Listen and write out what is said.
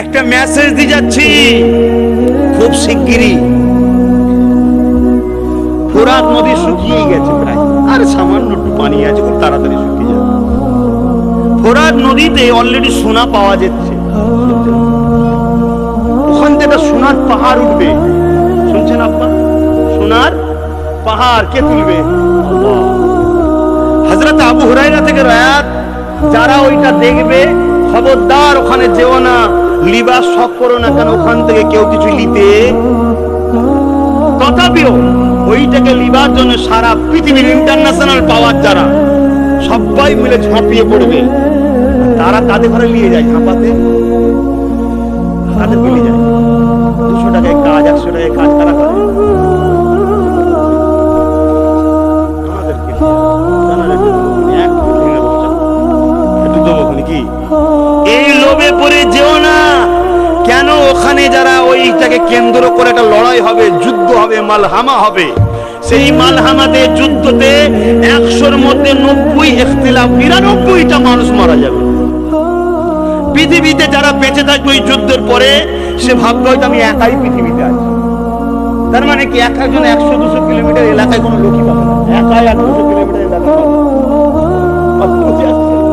একটা মেসেজ দিয়ে যাচ্ছি। খুব শিগগিরই। ফোরাত নদী শুকিয়ে গেছে প্রায়। আর সামান্য একটু পানি আছে, খুব তাড়াতাড়ি শুকিয়ে যাবে। ফোরাত নদীতে অলরেডি সোনা পাওয়া যাচ্ছে। ওখান থেকে সোনার পাহাড় উঠবে। শুনছেন আপা সোনার পাহাড় কে তুলবে? হজরত আবু হুরাইরা থেকে রায়াত যারা ওইটা দেখবে, খবরদার ওখানে যেও না। লিবাস শখ করো না কেন? ওখান থেকে কেউ কিছু নিতে? তথাপিও ওইটাকে লিবার জন্য সারা পৃথিবীর ইন্টারন্যাশনাল পাওয়ার যারা, সবাই মিলে ঝাঁপিয়ে পড়বে। তারা কাঁধে করে নিয়ে যায় ঝাঁপাতে। কাঁধে মিলে যায়। দুশো টাকায় কাজ, একশো টাকায় কাজ কারা। করে? এই লোভে পড়ে যেও ওইটাকে কেন্দ্র করে একটা লড়াই হবে, যুদ্ধ হবে, মালহামা হবে। সেই মালহামাতে, যুদ্ধতে একশোর মধ্যে নব্বই ইখতিলাফ নিরানব্বইটা মানুষ মারা যাবে। পৃথিবীতে যারা বেঁচে থাকবে ওই যুদ্ধের পরে, সে ভাববে হয়তো আমি একাই পৃথিবীতে আছি। তার মানে কি, এক একজন একশো, দুশো কিলোমিটার এলাকায়